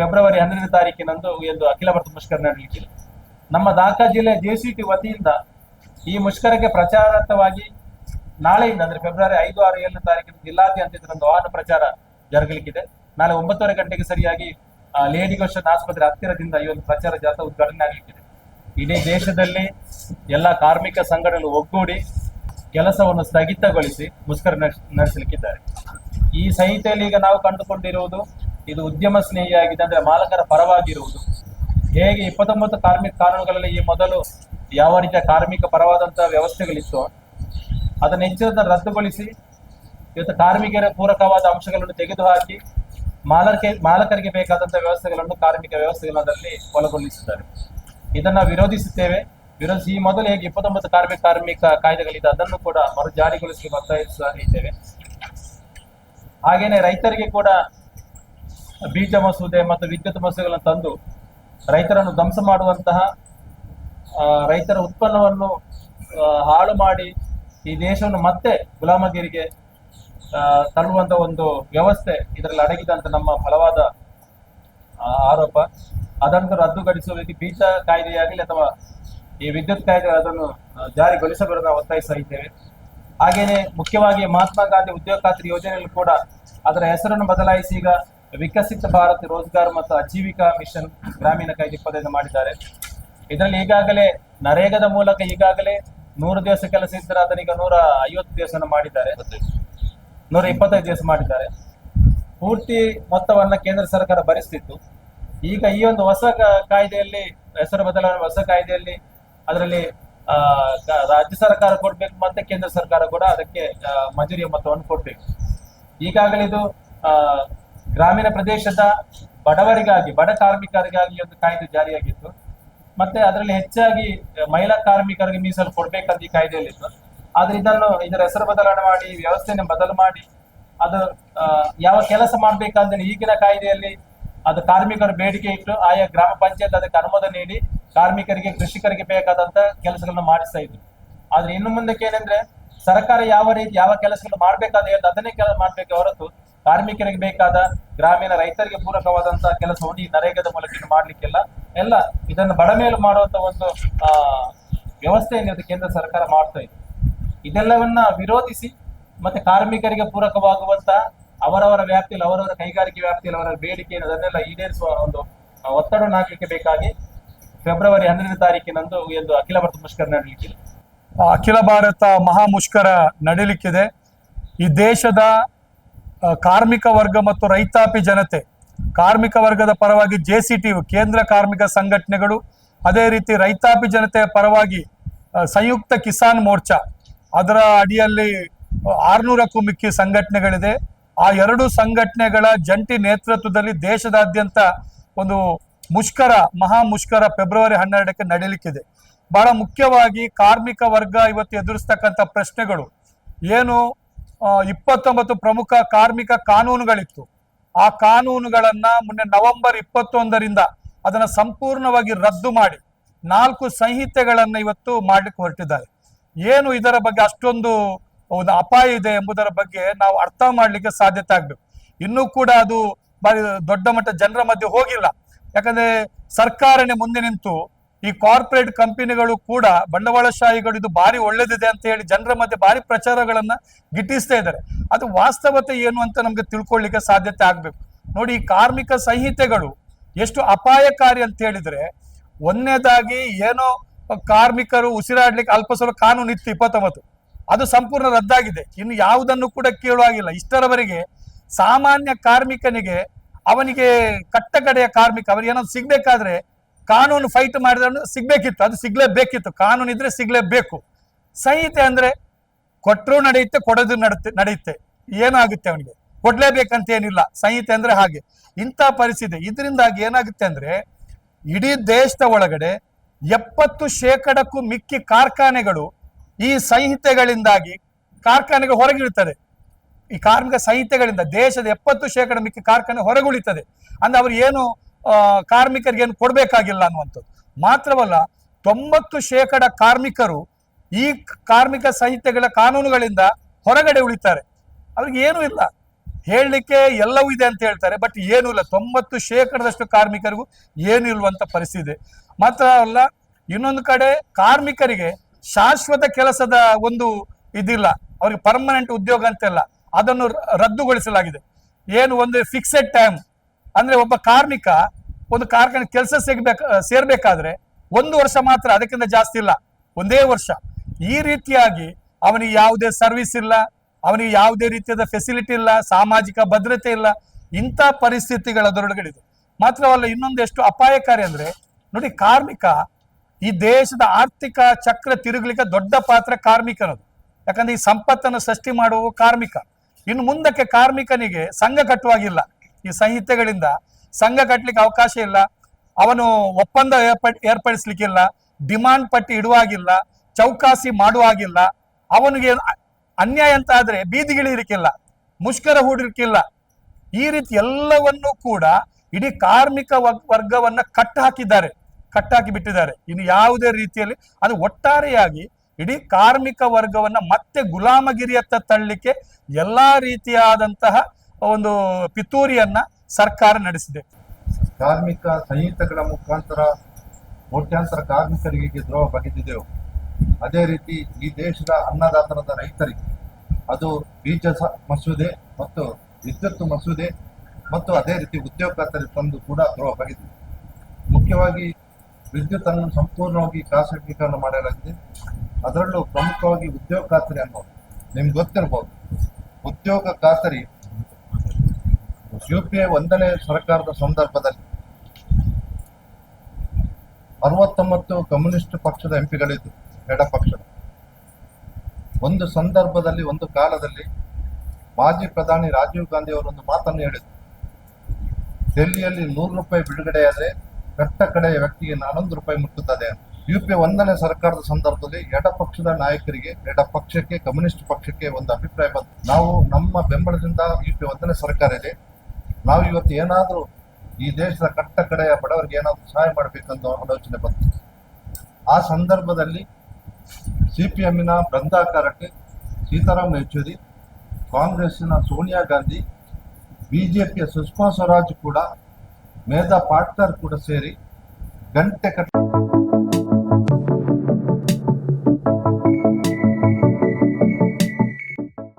February ಹನ್ನೆರಡು ತಾರೀಕಿನಂದು ಎಂದು ಅಖಿಲ ಭಾರತ ಮುಷ್ಕರ ನಡೆಯಲಿಕ್ಕಿದೆ ನಮ್ಮ ದಾಖಾ ಜಿಲ್ಲೆ ಜೆಸಿಟಿ ವತಿಯಿಂದ ಈ ಮುಷ್ಕರಕ್ಕೆ ಪ್ರಚಾರಾರ್ಥವಾಗಿ ನಾಳೆಯಿಂದ ಅಂದ್ರೆ ಫೆಬ್ರವರಿ ಐದು, ಆರು, ಏಳನೇ ತಾರೀಕಿನ ಜಿಲ್ಲಾದ್ಯಂತ ಇದರೊಂದು ವಾಹನ ಪ್ರಚಾರ ಜರುಗಲಿಕ್ಕಿದೆ. ನಾಳೆ ಒಂಬತ್ತುವರೆ ಗಂಟೆಗೆ ಸರಿಯಾಗಿ ಲೇಡಿ ಗೋಷನ್ ಆಸ್ಪತ್ರೆ ಹತ್ತಿರದಿಂದ ಈ ಒಂದು ಪ್ರಚಾರ ಜಾಥಾ ಉದ್ಘಾಟನೆ ಆಗಲಿಕ್ಕಿದೆ. ಇಡೀ ದೇಶದಲ್ಲಿ ಎಲ್ಲ ಕಾರ್ಮಿಕ ಸಂಘಟನೆಗಳು ಒಗ್ಗೂಡಿ ಕೆಲಸವನ್ನು ಸ್ಥಗಿತಗೊಳಿಸಿ ಮುಷ್ಕರ ನಡೆಸ್- ನಡೆಸಲಿಕ್ಕಿದ್ದಾರೆ. ಈ ಸಂಹಿತೆಯಲ್ಲಿ ಈಗ ನಾವು ಕಂಡುಕೊಂಡಿರುವುದು ಇದು ಉದ್ಯಮ ಸ್ನೇಹಿಯಾಗಿದೆ ಅಂದ್ರೆ ಮಾಲಕರ ಪರವಾಗಿರುವುದು. ಹೇಗೆ ಇಪ್ಪತ್ತೊಂಬತ್ತು ಕಾರ್ಮಿಕ ಕಾನೂನುಗಳಲ್ಲಿ ಈ ಮೊದಲು ಯಾವ ರೀತಿಯ ಕಾರ್ಮಿಕ ಪರವಾದಂತಹ ವ್ಯವಸ್ಥೆಗಳಿತ್ತು, ಅದನ್ನು ಹೆಚ್ಚಿನ ರದ್ದುಗೊಳಿಸಿ, ಇವತ್ತು ಕಾರ್ಮಿಕರ ಪೂರಕವಾದ ಅಂಶಗಳನ್ನು ತೆಗೆದುಹಾಕಿ ಮಾಲಕ ಮಾಲಕರಿಗೆ ಬೇಕಾದಂತಹ ವ್ಯವಸ್ಥೆಗಳನ್ನು ಕಾರ್ಮಿಕ ವ್ಯವಸ್ಥೆಗಳಲ್ಲಿ ಒಳಗೊಳಿಸಿದ್ದಾರೆ ಇದನ್ನ ವಿರೋಧಿಸುತ್ತೇವೆ. ವಿರೋಧಿಸಿ, ಈ ಮೊದಲು ಹೇಗೆ ಇಪ್ಪತ್ತೊಂಬತ್ತು ಕಾರ್ಮಿಕ ಕಾರ್ಮಿಕ ಕಾಯ್ದೆಗಳಿದೆ, ಅದನ್ನು ಕೂಡ ಮರು ಜಾರಿಗೊಳಿಸಲು ಒತ್ತಾಯಿಸುತ್ತೇವೆ ಹಾಗೇನೆ ರೈತರಿಗೆ ಕೂಡ ಬೀಜ ಮಸೂದೆ ಮತ್ತು ವಿದ್ಯುತ್ ಮಸೂದೆಗಳನ್ನು ತಂದು ರೈತರನ್ನು ಧ್ವಂಸ ಮಾಡುವಂತಹ ರೈತರ ಉತ್ಪನ್ನವನ್ನು ಹಾಳು ಮಾಡಿ ಈ ದೇಶವನ್ನು ಮತ್ತೆ ಗುಲಾಮಗಿರಿಗೆ ತಳ್ಳುವಂಥ ಒಂದು ವ್ಯವಸ್ಥೆ ಇದರಲ್ಲಿ ಅಡಗಿದೆ ನಮ್ಮ ಬಲವಾದ ಆರೋಪ. ಅದನ್ನು ರದ್ದುಗೊಳಿಸುವ ರೀತಿ ಬೀಜ ಕಾಯ್ದೆಯಾಗಲಿ ಅಥವಾ ಈ ವಿದ್ಯುತ್ ಕಾಯ್ದೆ ಅದನ್ನು ಜಾರಿಗೊಳಿಸಬಾರದು ಒತ್ತಾಯಿಸ್ತಾ ಇದ್ದೇವೆ. ಹಾಗೇನೆ ಮುಖ್ಯವಾಗಿ ಮಹಾತ್ಮ ಗಾಂಧಿ ಉದ್ಯೋಗ ಖಾತ್ರಿ ಯೋಜನೆಯಲ್ಲಿ ಕೂಡ ಅದರ ಹೆಸರನ್ನು ಬದಲಾಯಿಸಿ ಈಗ ವಿಕಸಿತ ಭಾರತ್ ರೋಜ್ಗಾರ್ ಮತ್ತು ಆಜೀವಿಕಾ ಮಿಷನ್ ಗ್ರಾಮೀಣ ಇಪ್ಪತ್ತೈದು ಮಾಡಿದ್ದಾರೆ. ಇದರಲ್ಲಿ ಈಗಾಗಲೇ ನರೇಗದ ಮೂಲಕ ಈಗಾಗಲೇ ನೂರು ದಿವಸ ಕೆಲಸ ಇದ್ದರೆ ಅದನ್ನೀಗ ನೂರ ಐವತ್ತು ದಿವಸನ ಮಾಡಿದ್ದಾರೆ. ನೂರ ಇಪ್ಪತ್ತೈದು ದಿವಸ ಮಾಡಿದ್ದಾರೆ. ಪೂರ್ತಿ ಮೊತ್ತವನ್ನ ಕೇಂದ್ರ ಸರ್ಕಾರ ಭರಿಸ್ತಿತ್ತು. ಈಗ ಈ ಒಂದು ಹೊಸ ಕಾಯ್ದೆಯಲ್ಲಿ, ಹೆಸರು ಬದಲಾವಣೆ ಹೊಸ ಕಾಯ್ದೆಯಲ್ಲಿ ಅದರಲ್ಲಿ ರಾಜ್ಯ ಸರ್ಕಾರ ಕೊಡ್ಬೇಕು ಮತ್ತೆ ಕೇಂದ್ರ ಸರ್ಕಾರ ಕೂಡ ಅದಕ್ಕೆ ಮಂಜೂರಿಯ ಮೊತ್ತವನ್ನು ಕೊಡ್ಬೇಕು. ಈಗಾಗಲೇ ಇದು ಗ್ರಾಮೀಣ ಪ್ರದೇಶದ ಬಡವರಿಗಾಗಿ, ಬಡ ಕಾರ್ಮಿಕರಿಗಾಗಿ ಒಂದು ಕಾಯ್ದೆ ಜಾರಿಯಾಗಿತ್ತು. ಮತ್ತೆ ಅದರಲ್ಲಿ ಹೆಚ್ಚಾಗಿ ಮಹಿಳಾ ಕಾರ್ಮಿಕರಿಗೆ ಮೀಸಲು ಕೊಡ್ಬೇಕಂತ ಈ ಕಾಯ್ದೆಯಲ್ಲಿತ್ತು. ಆದ್ರೆ ಇದನ್ನು ಇದರ ಹೆಸರು ಬದಲಾವಣೆ ಮಾಡಿ, ವ್ಯವಸ್ಥೆಯನ್ನು ಬದಲು ಮಾಡಿ, ಅದು ಯಾವ ಕೆಲಸ ಮಾಡ್ಬೇಕಂದ್ರೆ ಈಗಿನ ಕಾಯ್ದೆಯಲ್ಲಿ ಅದು ಕಾರ್ಮಿಕರ ಬೇಡಿಕೆ ಇಟ್ಟು ಆಯಾ ಗ್ರಾಮ ಪಂಚಾಯತ್ ಅದಕ್ಕೆ ಅನುಮೋದನೆ ನೀಡಿ ಕಾರ್ಮಿಕರಿಗೆ, ಕೃಷಿಕರಿಗೆ ಬೇಕಾದಂತ ಕೆಲಸಗಳನ್ನು ಮಾಡಿಸ್ತಾ ಇದ್ರು. ಆದ್ರೆ ಇನ್ನು ಮುಂದಕ್ಕೆ ಏನಂದ್ರೆ ಸರ್ಕಾರ ಯಾವ ರೀತಿ, ಯಾವ ಕೆಲಸಗಳು ಮಾಡ್ಬೇಕಾದ ಅದನ್ನೇ ಕೆಲಸ ಮಾಡ್ಬೇಕು ಹೊರತು ಕಾರ್ಮಿಕರಿಗೆ ಬೇಕಾದ ಗ್ರಾಮೀಣ ರೈತರಿಗೆ ಪೂರಕವಾದಂತಹ ಕೆಲಸವನ್ನು ಈ ನರೇಗದ ಮೂಲಕ ಮಾಡಲಿಕ್ಕೆಲ್ಲ. ಎಲ್ಲ ಇದನ್ನು ಬಡಮೇಲು ಮಾಡುವಂತ ಒಂದು, ಆ, ವ್ಯವಸ್ಥೆಯನ್ನು ಕೇಂದ್ರ ಸರ್ಕಾರ ಮಾಡ್ತಾ ಇದೆ. ಇದೆಲ್ಲವನ್ನ ವಿರೋಧಿಸಿ ಮತ್ತೆ ಕಾರ್ಮಿಕರಿಗೆ ಪೂರಕವಾಗುವಂತ ಅವರವರ ವ್ಯಾಪ್ತಿಯಲ್ಲಿ, ಅವರವರ ಕೈಗಾರಿಕೆ ವ್ಯಾಪ್ತಿಯಲ್ಲಿ, ಅವರ ಬೇಡಿಕೆ ಅದನ್ನೆಲ್ಲ ಈಡೇರಿಸುವ ಒಂದು ಒತ್ತಡ ಹಾಕಲಿಕ್ಕೆ ಬೇಕಾಗಿ ಫೆಬ್ರವರಿ ಹನ್ನೆರಡು ತಾರೀಕಿನಂದು ಎಂದು ಅಖಿಲ ಭಾರತ ಮುಷ್ಕರ ನಡೀಲಿಕ್ಕಿದೆ. ಅಖಿಲ ಭಾರತ ಮಹಾ ಮುಷ್ಕರ ನಡೀಲಿಕ್ಕಿದೆ. ಈ ದೇಶದ ಕಾರ್ಮಿಕ ವರ್ಗ ಮತ್ತು ರೈತಾಪಿ ಜನತೆ. ಕಾರ್ಮಿಕ ವರ್ಗದ ಪರವಾಗಿ ಜೆ ಸಿ ಟಿ ಕೇಂದ್ರ ಕಾರ್ಮಿಕ ಸಂಘಟನೆಗಳು, ಅದೇ ರೀತಿ ರೈತಾಪಿ ಜನತೆಯ ಪರವಾಗಿ ಸಂಯುಕ್ತ ಕಿಸಾನ್ ಮೋರ್ಚಾ. ಅದರ ಅಡಿಯಲ್ಲಿ ಆರುನೂರಕ್ಕೂ ಮಿಕ್ಕಿ ಸಂಘಟನೆಗಳಿದೆ. ಆ ಎರಡು ಸಂಘಟನೆಗಳ ಜಂಟಿ ನೇತೃತ್ವದಲ್ಲಿ ದೇಶದಾದ್ಯಂತ ಒಂದು ಮುಷ್ಕರ, ಮಹಾ ಮುಷ್ಕರ ಫೆಬ್ರವರಿ ಹನ್ನೆರಡಕ್ಕೆ ನಡೀಲಿಕ್ಕಿದೆ. ಬಹಳ ಮುಖ್ಯವಾಗಿ ಕಾರ್ಮಿಕ ವರ್ಗ ಇವತ್ತು ಎದುರಿಸ್ತಕ್ಕಂಥ ಪ್ರಶ್ನೆಗಳು ಏನು? ಇಪ್ಪತ್ತೊಂಬತ್ತು ಪ್ರಮುಖ ಕಾರ್ಮಿಕ ಕಾನೂನುಗಳಿತ್ತು. ಆ ಕಾನೂನುಗಳನ್ನ ಮೊನ್ನೆ ನವೆಂಬರ್ ಇಪ್ಪತ್ತೊಂದರಿಂದ ಅದನ್ನ ಸಂಪೂರ್ಣವಾಗಿ ರದ್ದು ಮಾಡಿ ನಾಲ್ಕು ಸಂಹಿತೆಗಳನ್ನ ಇವತ್ತು ಮಾಡ್ಲಿಕ್ಕೆ ಹೊರಟಿದ್ದಾರೆ. ಏನು ಇದರ ಬಗ್ಗೆ ಅಷ್ಟೊಂದು ಒಂದು ಅಪಾಯ ಇದೆ ಎಂಬುದರ ಬಗ್ಗೆ ನಾವು ಅರ್ಥ ಮಾಡ್ಲಿಕ್ಕೆ ಸಾಧ್ಯತೆ ಆಗ್ಬೇಕು. ಇನ್ನೂ ಕೂಡ ಅದು ಬಾರಿ ದೊಡ್ಡ ಮಟ್ಟ ಜನರ ಮಧ್ಯೆ ಹೋಗಿಲ್ಲ. ಯಾಕಂದ್ರೆ ಸರ್ಕಾರನೇ ಮುಂದೆ ನಿಂತು ಈ ಕಾರ್ಪೊರೇಟ್ ಕಂಪನಿಗಳು ಕೂಡ ಬಂಡವಾಳಶಾಹಿಗಳು, ಇದು ಭಾರಿ ಒಳ್ಳೇದಿದೆ ಅಂತ ಹೇಳಿ ಜನರ ಮಧ್ಯೆ ಭಾರಿ ಪ್ರಚಾರಗಳನ್ನ ಗಿಟ್ಟಿಸ್ತಾ ಇದ್ದಾರೆ. ಅದು ವಾಸ್ತವತೆ ಏನು ಅಂತ ನಮ್ಗೆ ತಿಳ್ಕೊಳ್ಳಿಕ್ಕೆ ಸಾಧ್ಯತೆ ಆಗ್ಬೇಕು. ನೋಡಿ, ಈ ಕಾರ್ಮಿಕ ಸಂಹಿತೆಗಳು ಎಷ್ಟು ಅಪಾಯಕಾರಿ ಅಂತ ಹೇಳಿದ್ರೆ, ಒಂದನೇದಾಗಿ ಏನೋ ಕಾರ್ಮಿಕರು ಉಸಿರಾಡ್ಲಿಕ್ಕೆ ಅಲ್ಪ ಸ್ವಲ್ಪ ಕಾನೂನು ಇತ್ತು ಇಪ್ಪತ್ತೊಂಬತ್ತು. ಅದು ಸಂಪೂರ್ಣ ರದ್ದಾಗಿದೆ. ಇನ್ನು ಯಾವುದನ್ನು ಕೂಡ ಕೇಳುವಾಗಿಲ್ಲ ಇಷ್ಟರವರೆಗೆ ಸಾಮಾನ್ಯ ಕಾರ್ಮಿಕನಿಗೆ ಅವನಿಗೆ ಕಟ್ಟಕಡೆಯ ಕಾರ್ಮಿಕ, ಅವನಿಗೆ ಏನಾದ್ರು ಸಿಗ್ಬೇಕಾದ್ರೆ ಕಾನೂನು ಫೈಟ್ ಮಾಡಿದ್ರು ಸಿಗ್ಬೇಕಿತ್ತು, ಅದು ಸಿಗ್ಲೇಬೇಕಿತ್ತು. ಕಾನೂನು ಇದ್ರೆ ಸಿಗ್ಲೇಬೇಕು. ಸಂಹಿತೆ ಅಂದ್ರೆ ಕೊಟ್ಟರು ನಡೆಯುತ್ತೆ, ಕೊಡೋದು ನಡುತ್ತೆ ನಡೆಯುತ್ತೆ. ಏನಾಗುತ್ತೆ ಅವನಿಗೆ? ಕೊಡ್ಲೇಬೇಕಂತ ಏನಿಲ್ಲ ಸಂಹಿತೆ ಅಂದ್ರೆ ಹಾಗೆ. ಇಂಥ ಪರಿಸ್ಥಿತಿ. ಇದರಿಂದಾಗಿ ಏನಾಗುತ್ತೆ ಅಂದ್ರೆ ಇಡೀ ದೇಶದ ಒಳಗಡೆ ಎಪ್ಪತ್ತು ಶೇಕಡಕ್ಕೂ ಮಿಕ್ಕಿ ಕಾರ್ಖಾನೆಗಳು ಈ ಸಂಹಿತೆಗಳಿಂದಾಗಿ ಕಾರ್ಖಾನೆಗೆ ಹೊರಗಿಡುತ್ತದೆ ಈ ಕಾರ್ಮಿಕ ಸಂಹಿತೆಗಳಿಂದ ದೇಶದ ಎಪ್ಪತ್ತು ಶೇಕಡ ಮಿಕ್ಕಿ ಕಾರ್ಖಾನೆ ಹೊರಗುಳಿತದೆ. ಅಂದ್ರೆ ಅವ್ರು ಏನು ಆ, ಕಾರ್ಮಿಕರಿಗೆ ಏನು ಕೊಡ್ಬೇಕಾಗಿಲ್ಲ ಅನ್ನುವಂಥದ್ದು. ಮಾತ್ರವಲ್ಲ ತೊಂಬತ್ತು ಶೇಕಡ ಕಾರ್ಮಿಕರು ಈ ಕಾರ್ಮಿಕ ಸಂಹಿತೆಗಳ ಕಾನೂನುಗಳಿಂದ ಹೊರಗಡೆ ಉಳಿತಾರೆ. ಅವ್ರಿಗೆ ಏನೂ ಇಲ್ಲ. ಹೇಳಲಿಕ್ಕೆ ಎಲ್ಲವೂ ಇದೆ ಅಂತ ಹೇಳ್ತಾರೆ ಬಟ್ ಏನೂ ಇಲ್ಲ. ತೊಂಬತ್ತು ಶೇಕಡದಷ್ಟು ಕಾರ್ಮಿಕರಿಗೂ ಏನು ಇಲ್ವಂತ ಪರಿಸ್ಥಿತಿ. ಮಾತ್ರ ಅಲ್ಲ ಇನ್ನೊಂದು ಕಡೆ ಕಾರ್ಮಿಕರಿಗೆ ಶಾಶ್ವತ ಕೆಲಸದ ಒಂದು ಇದಿಲ್ಲ. ಅವ್ರಿಗೆ ಪರ್ಮನೆಂಟ್ ಉದ್ಯೋಗ ಅಂತೆಲ್ಲ ಅದನ್ನು ರದ್ದುಗೊಳಿಸಲಾಗಿದೆ. ಏನು ಒಂದು ಫಿಕ್ಸೆಡ್ ಟೈಮ್ ಅಂದ್ರೆ ಒಬ್ಬ ಕಾರ್ಮಿಕ ಒಂದು ಕಾರ್ಖಾನೆ ಕೆಲಸ ಸಿಗ್ಬೇಕು ಸೇರ್ಬೇಕಾದ್ರೆ ಒಂದು ವರ್ಷ ಮಾತ್ರ ಅದಕ್ಕಿಂತ ಜಾಸ್ತಿ ಇಲ್ಲ, ಒಂದೇ ವರ್ಷ. ಈ ರೀತಿಯಾಗಿ ಅವನಿಗೆ ಯಾವುದೇ ಸರ್ವಿಸ್ ಇಲ್ಲ, ಅವನಿಗೆ ಯಾವುದೇ ರೀತಿಯಾದ ಫೆಸಿಲಿಟಿ ಇಲ್ಲ, ಸಾಮಾಜಿಕ ಭದ್ರತೆ ಇಲ್ಲ, ಇಂಥ ಪರಿಸ್ಥಿತಿಗಳ ದೊರಡುಗಳಿದೆ. ಮಾತ್ರವಲ್ಲ ಇನ್ನೊಂದು ಎಷ್ಟು ಅಪಾಯಕಾರಿ ಅಂದ್ರೆ ನೋಡಿ ಕಾರ್ಮಿಕ ಈ ದೇಶದ ಆರ್ಥಿಕ ಚಕ್ರ ತಿರುಗಲಿಕ್ಕೆ ದೊಡ್ಡ ಪಾತ್ರ ಕಾರ್ಮಿಕನದು. ಯಾಕಂದ್ರೆ ಈ ಸಂಪತ್ತನ್ನು ಸೃಷ್ಟಿ ಮಾಡುವ ಕಾರ್ಮಿಕ. ಇನ್ನು ಮುಂದಕ್ಕೆ ಕಾರ್ಮಿಕನಿಗೆ ಸಂಘ ಕಟ್ಟುವಾಗಿಲ್ಲ. ಈ ಸಂಹಿತೆಗಳಿಂದ ಸಂಘ ಕಟ್ಟಲಿಕ್ಕೆ ಅವಕಾಶ ಇಲ್ಲ. ಅವನು ಒಪ್ಪಂದ ಏರ್ಪಡ್, ಏರ್ಪಡಿಸ್ಲಿಕ್ಕಿಲ್ಲ. ಡಿಮಾಂಡ್ ಪಟ್ಟಿ ಇಡುವಾಗಿಲ್ಲ. ಚೌಕಾಸಿ ಮಾಡುವಾಗಿಲ್ಲ. ಅವನಿಗೆ ಅನ್ಯಾಯ ಅಂತ ಆದ್ರೆ ಬೀದಿಗಿಳಿರಿಕ್ಕಿಲ್ಲ ಮುಷ್ಕರ ಹೂಡಿರ್ಕಿಲ್ಲ. ಈ ರೀತಿ ಎಲ್ಲವನ್ನೂ ಕೂಡ ಇಡೀ ಕಾರ್ಮಿಕ ವರ್ಗ- ವರ್ಗವನ್ನ ಕಟ್ಟಾಕಿದ್ದಾರೆ. ಕಟ್ಟಾಕಿ ಬಿಟ್ಟಿದ್ದಾರೆ. ಇನ್ನು ಯಾವುದೇ ರೀತಿಯಲ್ಲಿ ಅದು ಒಟ್ಟಾರೆಯಾಗಿ ಇಡೀ ಕಾರ್ಮಿಕ ವರ್ಗವನ್ನ ಮತ್ತೆ ಗುಲಾಮಗಿರಿಯತ್ತ ತಳ್ಳಲಿಕ್ಕೆ ಎಲ್ಲಾ ರೀತಿಯಾದಂತಹ ಒಂದು ಪಿತೂರಿಯನ್ನ ಸರ್ಕಾರ ನಡೆಸಿದೆ. ಕಾರ್ಮಿಕ ಸಂಹಿತೆಗಳ ಮುಖಾಂತರ ಕೋಟ್ಯಾಂತರ ಕಾರ್ಮಿಕರಿಗೆ ದ್ರೋಹ ಬಗೆದಿದೆವು ಅದೇ ರೀತಿ ಈ ದೇಶದ ಅನ್ನದಾತನದ ರೈತರಿಗೆ ಅದು ಬೀಜ ಮಸೂದೆ ಮತ್ತು ವಿದ್ಯುತ್ ಮಸೂದೆ ಮತ್ತು ಅದೇ ರೀತಿ ಉದ್ಯೋಗ ಖಾತರಿ ತಂದು ಕೂಡ ದ್ರೋಹ ಬಗೆದಿದೆ ಮುಖ್ಯವಾಗಿ ವಿದ್ಯುತ್ ಅನ್ನು ಸಂಪೂರ್ಣವಾಗಿ ಖಾಸಗೀಕರಣ ಮಾಡಲಾಗಿದೆ. ಅದರಲ್ಲೂ ಪ್ರಮುಖವಾಗಿ ಉದ್ಯೋಗ ಖಾತರಿ ಅನ್ನೋದು, ನಿಮ್ಗೆ ಗೊತ್ತಿರ್ಬೋದು. ಉದ್ಯೋಗ ಖಾತರಿ ಯು ಪಿ ಎ ಒಂದನೇ ಸರ್ಕಾರದ ಸಂದರ್ಭದಲ್ಲಿ ಅರವತ್ತೊಂಬತ್ತು ಕಮ್ಯುನಿಸ್ಟ್ ಪಕ್ಷದ ಎಂಪಿಗಳಿದ್ದು ಎಡ ಪಕ್ಷದ. ಒಂದು ಸಂದರ್ಭದಲ್ಲಿ, ಒಂದು ಕಾಲದಲ್ಲಿ ಮಾಜಿ ಪ್ರಧಾನಿ ರಾಜೀವ್ ಗಾಂಧಿ ಅವರೊಂದು ಮಾತನ್ನು ಹೇಳಿದರು. ಡೆಲ್ಲಿಯಲ್ಲಿ ನೂರು ರೂಪಾಯಿ ಬಿಡುಗಡೆಯಾದರೆ ಕಟ್ಟ ಕಡೆಯ ವ್ಯಕ್ತಿಗೆ ನಾನೊಂದು ರೂಪಾಯಿ ಮುಟ್ಟುತ್ತದೆ ಯು ಪಿ ಒಂದನೇ ಸರ್ಕಾರದ ಸಂದರ್ಭದಲ್ಲಿ ಎಡ ಪಕ್ಷದ ನಾಯಕರಿಗೆ, ಎಡ ಪಕ್ಷಕ್ಕೆ, ಕಮ್ಯುನಿಸ್ಟ್ ಪಕ್ಷಕ್ಕೆ ಒಂದು ಅಭಿಪ್ರಾಯ ಬಂತು. ನಾವು ನಮ್ಮ ಬೆಂಬಲದಿಂದ ಯು ಪಿ ಒಂದನೇ ಸರ್ಕಾರ ಇದೆ. ನಾವು ಇವತ್ತು ಏನಾದರೂ ಈ ದೇಶದ ಕಟ್ಟ ಕಡೆಯ ಬಡವರಿಗೆ ಏನಾದರೂ ಸಹಾಯ ಮಾಡಬೇಕಂತ ಆಲೋಚನೆ ಬಂತು. ಆ ಸಂದರ್ಭದಲ್ಲಿ ಸಿ ಪಿ ಎಮ್ಮಿನ ಬೃಂದಾಕಾರಕ್ಕೆ ಸೀತಾರಾಮ್ ಯೆಚೂರಿ, ಕಾಂಗ್ರೆಸ್ಸಿನ ಸೋನಿಯಾ ಗಾಂಧಿ ಬಿ ಜೆ ಪಿಯ ಸುಷ್ಮಾ ಸ್ವರಾಜ್ ಕೂಡ, ಮೇಧಾ ಪಾಟ್ಕರ್ ಕೂಡ ಸೇರಿ ಗಂಟೆ ಕಟ್ಟ